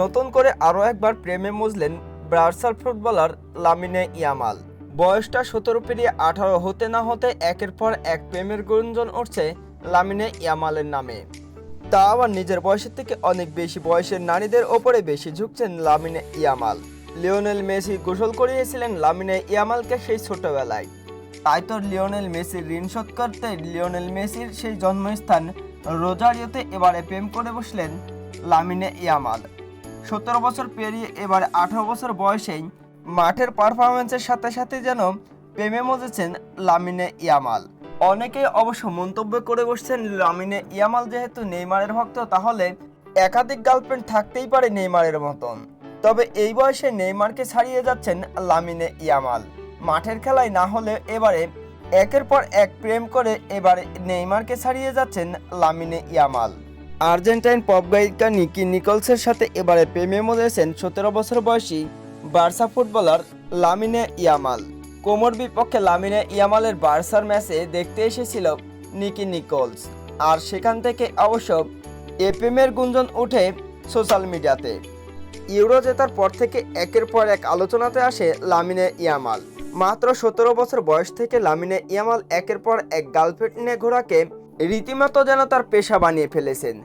নতুন করে আরও একবার প্রেমে মজলেন ব্রার্সাল ফুটবলার লামিনে ইয়ামাল। বয়সটা সতেরো পেরিয়ে আঠারো হতে না হতে একের পর এক প্রেমের গুঞ্জন উঠছে লামিনে ইয়ামালের নামে। তা আবার নিজের বয়সের থেকে অনেক বেশি বয়সের নারীদের ওপরে বেশি ঝুঁকছেন লামিনে ইয়ামাল। লিওনেল মেসি গোসল করিয়েছিলেন লামিনে ইয়ামালকে সেই ছোটবেলায়। তাই তো লিওনেল মেসির ঋণ শোধ করতে লিওনেল মেসির সেই জন্মস্থান রোজারিওতে এবারে প্রেম করে বসলেন লামিনে ইয়ামাল। সতেরো বছর পেরিয়ে এবারে আঠারো বছর বয়সেই মাঠের পারফরমেন্সের সাথে সাথে যেন প্রেমে মজেছেন লামিনে ইয়ামাল। অনেকেই অবশ্য মন্তব্য করে বসছেন লামিনে ইয়ামাল যেহেতু নেইমারের ভক্ত, তাহলে একাধিক গার্লফ্রেন্ড থাকতেই পারে নেইমারের মতন। তবে এই বয়সে নেইমারকে ছাড়িয়ে যাচ্ছেন লামিনে ইয়ামাল। মাঠের খেলায় না হলে এবারে একের পর এক প্রেম করে এবারে নেইমারকে ছাড়িয়ে যাচ্ছেন লামিনে ইয়ামাল। আর্জেন্টাইন পপ গায়িকা নিকি নিকলসের সাথে এবারে প্রেমে মজেছেন সতেরো বছর বয়সী বার্সা ফুটবলার লামিনে ইয়ামাল। কোমর বিপক্ষে লামিনে ইয়ামালের বার্সার ম্যাচে দেখতে এসেছিল নিকি নিকলস। আর সেখান থেকে অবশ্য এ প্রেমের গুঞ্জন ওঠে সোশ্যাল মিডিয়াতে। ইউরো জেতার পর থেকে একের পর এক আলোচনাতে আসে লামিনে ইয়ামাল। মাত্র সতেরো বছর বয়স থেকে লামিনে ইয়ামাল একের পর এক গার্লফ্রেন্ড নিয়ে ঘোরাকে রীতিমতো যেন তার পেশা বানিয়ে ফেলেছেন।